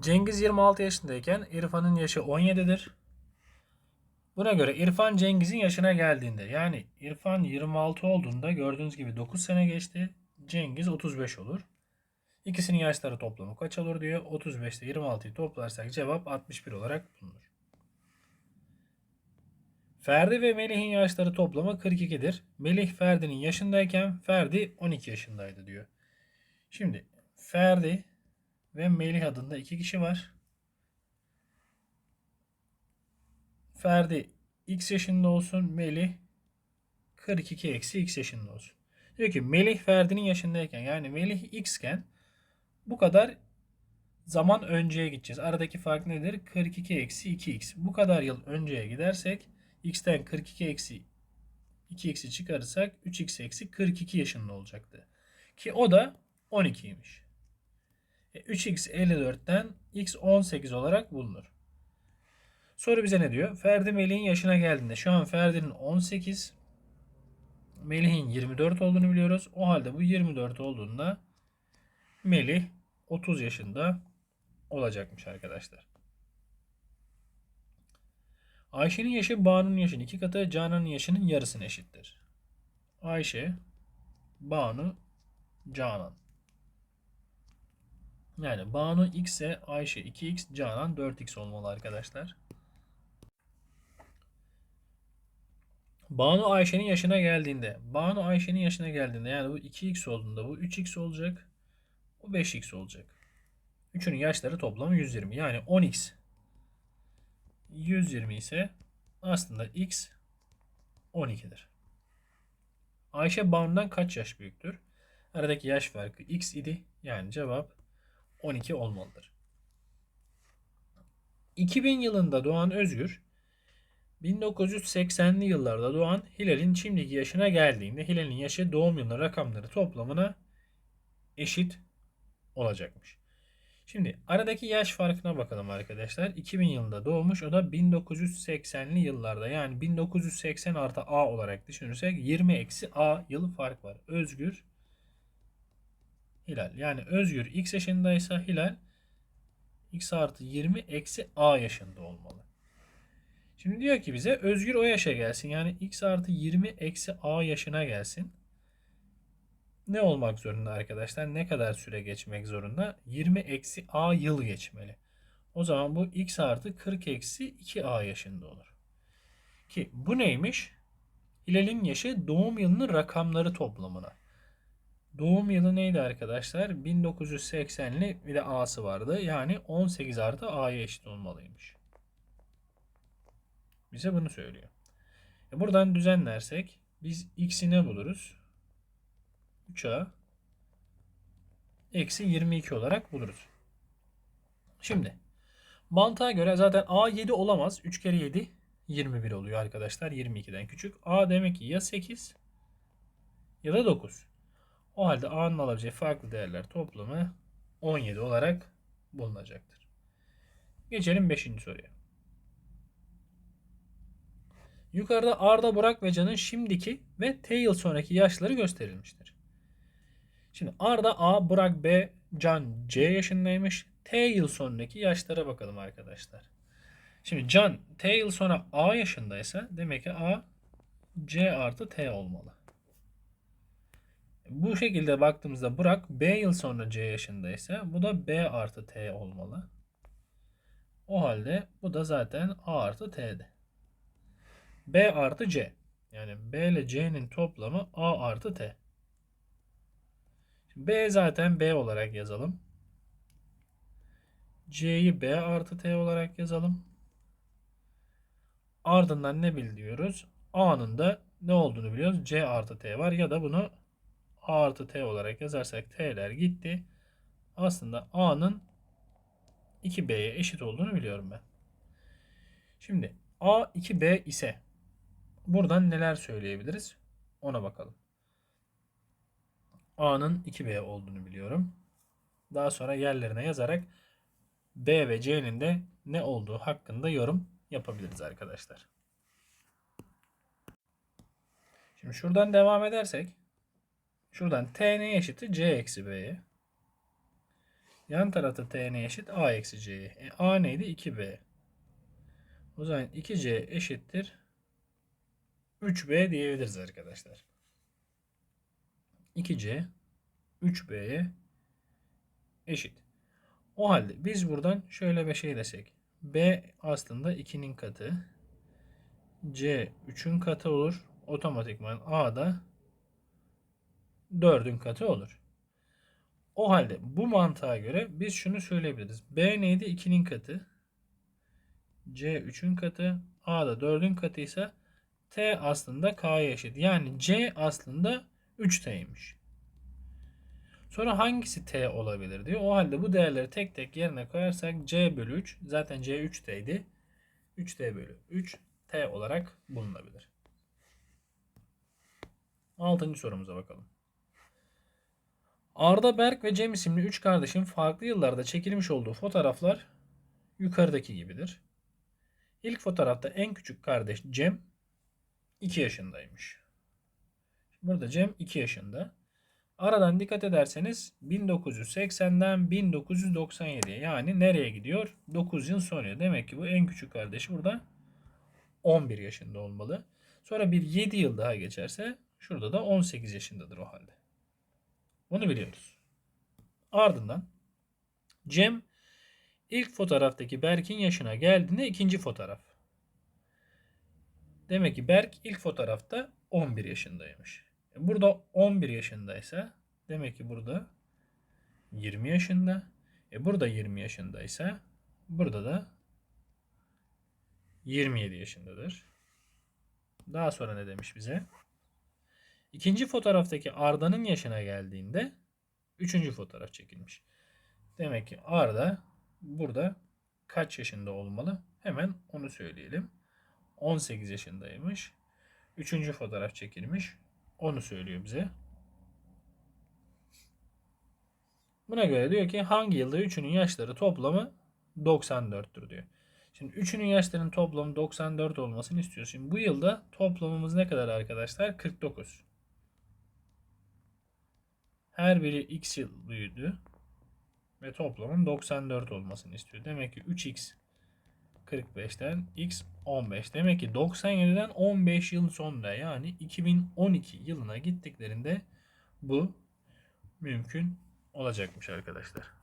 Cengiz 26 yaşındayken İrfan'ın yaşı 17'dir. Buna göre İrfan Cengiz'in yaşına geldiğinde yani İrfan 26 olduğunda gördüğünüz gibi 9 sene geçti. Cengiz 35 olur. İkisinin yaşları toplamı kaç olur diyor. 35 ile 26'yı toplarsak cevap 61 olarak bulunur. Ferdi ve Melih'in yaşları toplamı 42'dir. Melih Ferdi'nin yaşındayken Ferdi 12 yaşındaydı diyor. Şimdi Ferdi ve Melih adında iki kişi var. Ferdi x yaşında olsun. Melih 42 eksi x yaşında olsun. Diyor ki Melih Ferdi'nin yaşındayken yani Melih x iken bu kadar zaman önceye gideceğiz. Aradaki fark nedir? 42 eksi 2x. Bu kadar yıl önceye gidersek x'ten 42 eksi 2x'i çıkarırsak 3x eksi 42 yaşında olacaktı. Ki o da 12'ymiş. E, 3x 54'ten x 18 olarak bulunur. Soru bize ne diyor? Ferdi Melih'in yaşına geldiğinde şu an Ferdi'nin 18 Melih'in 24 olduğunu biliyoruz. O halde bu 24 olduğunda Melih 30 yaşında olacakmış arkadaşlar. Ayşe'nin yaşı Banu'nun yaşının iki katı, Canan'ın yaşının yarısına eşittir. Ayşe, Banu, Canan. Yani Banu x ise Ayşe 2x, Canan 4x olmalı arkadaşlar. Banu Ayşe'nin yaşına geldiğinde, Banu Ayşe'nin yaşına geldiğinde yani bu 2x olduğunda bu 3x olacak. Bu 5x olacak. Üçünün yaşları toplamı 120. Yani 10x 120 ise aslında x 12'dir. Ayşe Banu'dan kaç yaş büyüktür? Aradaki yaş farkı x idi. Yani cevap 12 olmalıdır. 2000 yılında doğan Özgür 1980'li yıllarda doğan Hilal'in şimdiki yaşına geldiğinde Hilal'in yaşı doğum yılı rakamları toplamına eşit olacakmış. Şimdi aradaki yaş farkına bakalım arkadaşlar. 2000 yılında doğmuş. O da 1980'li yıllarda. Yani 1980 artı A olarak düşünürsek 20 eksi A yılı fark var. Özgür Hilal. Yani Özgür X yaşındaysa Hilal X artı 20 eksi A yaşında olmalı. Şimdi diyor ki bize Özgür o yaşa gelsin. Yani X artı 20 eksi A yaşına gelsin ne olmak zorunda arkadaşlar? Ne kadar süre geçmek zorunda? 20 eksi a yıl geçmeli. O zaman bu x artı 40 eksi 2a yaşında olur. Ki bu neymiş? Hilal'in yaşı doğum yılının rakamları toplamına. Doğum yılı neydi arkadaşlar? 1980'li bir de a'sı vardı. Yani 18 artı a'ya eşit olmalıymış. Bize bunu söylüyor. E buradan düzenlersek biz x'i ne buluruz? 3a eksi 22 olarak buluruz. Şimdi mantığa göre zaten a 7 olamaz. 3 kere 7 21 oluyor arkadaşlar. 22'den küçük. a demek ki ya 8 ya da 9. O halde a'nın alabileceği farklı değerler toplamı 17 olarak bulunacaktır. Geçelim 5. soruya. Yukarıda Arda, Burak ve Can'ın şimdiki ve T yıl sonraki yaşları gösterilmiştir. Şimdi Arda A, Burak B, Can C yaşındaymış. T yıl sonraki yaşlara bakalım arkadaşlar. Şimdi Can T yıl sonra A yaşındaysa demek ki A C artı T olmalı. Bu şekilde baktığımızda Burak B yıl sonra C yaşındaysa bu da B artı T olmalı. O halde bu da zaten A artı T'de. B artı C. Yani B ile C'nin toplamı A artı T. B zaten B olarak yazalım. C'yi B artı T olarak yazalım. Ardından ne biliyoruz? A'nın da ne olduğunu biliyoruz. C artı T var ya da bunu A artı T olarak yazarsak T'ler gitti. Aslında A'nın 2B'ye eşit olduğunu biliyorum ben. Şimdi A 2B ise buradan neler söyleyebiliriz? Ona bakalım. A'nın 2B olduğunu biliyorum. Daha sonra yerlerine yazarak B ve C'nin de ne olduğu hakkında yorum yapabiliriz arkadaşlar. Şimdi şuradan devam edersek şuradan T ne eşittir? C eksi B'ye. Yan tarafta t ne eşit? a eksi c'ye. E, a neydi? 2b. O zaman 2c eşittir 3b diyebiliriz arkadaşlar. 2c 3b'ye eşit. O halde biz buradan şöyle bir şey desek. b aslında 2'nin katı. c 3'ün katı olur. Otomatikman a da 4'ün katı olur. O halde bu mantığa göre biz şunu söyleyebiliriz. B neydi? 2'nin katı. C 3'ün katı. A da 4'ün katıysa T aslında K'ya eşit. Yani C aslında 3T'ymiş. Sonra hangisi T olabilir diyor. O halde bu değerleri tek tek yerine koyarsak C bölü 3 zaten C 3T'ydi. 3T bölü 3 T olarak bulunabilir. Altıncı sorumuza bakalım. Arda, Berk ve Cem isimli 3 kardeşin farklı yıllarda çekilmiş olduğu fotoğraflar yukarıdaki gibidir. İlk fotoğrafta en küçük kardeş Cem 2 yaşındaymış. Burada Cem 2 yaşında. Aradan dikkat ederseniz 1980'den 1997'ye yani nereye gidiyor? 9 yıl sonra. Demek ki bu en küçük kardeşi burada 11 yaşında olmalı. Sonra bir 7 yıl daha geçerse şurada da 18 yaşındadır o halde. Bunu biliyoruz. Ardından Cem ilk fotoğraftaki Berk'in yaşına geldiğinde ikinci fotoğraf. Demek ki Berk ilk fotoğrafta 11 yaşındaymış. E, Burada 11 yaşındaysa demek ki burada 20 yaşında. E burada 20 yaşındaysa burada da 27 yaşındadır. Daha sonra ne demiş bize? İkinci fotoğraftaki Arda'nın yaşına geldiğinde üçüncü fotoğraf çekilmiş. Demek ki Arda burada kaç yaşında olmalı? Hemen onu söyleyelim. 18 yaşındaymış. Üçüncü fotoğraf çekilmiş. Onu söylüyor bize. Buna göre diyor ki hangi yılda üçünün yaşları toplamı 94'tür diyor. Şimdi üçünün yaşlarının toplamı 94 olmasını istiyoruz. Şimdi bu yılda toplamımız ne kadar arkadaşlar? 49. Her biri x yıl büyüdü. Ve toplamın 94 olmasını istiyor. Demek ki 3x 45'ten x 15. Demek ki 97'den 15 yıl sonra yani 2012 yılına gittiklerinde bu mümkün olacakmış arkadaşlar.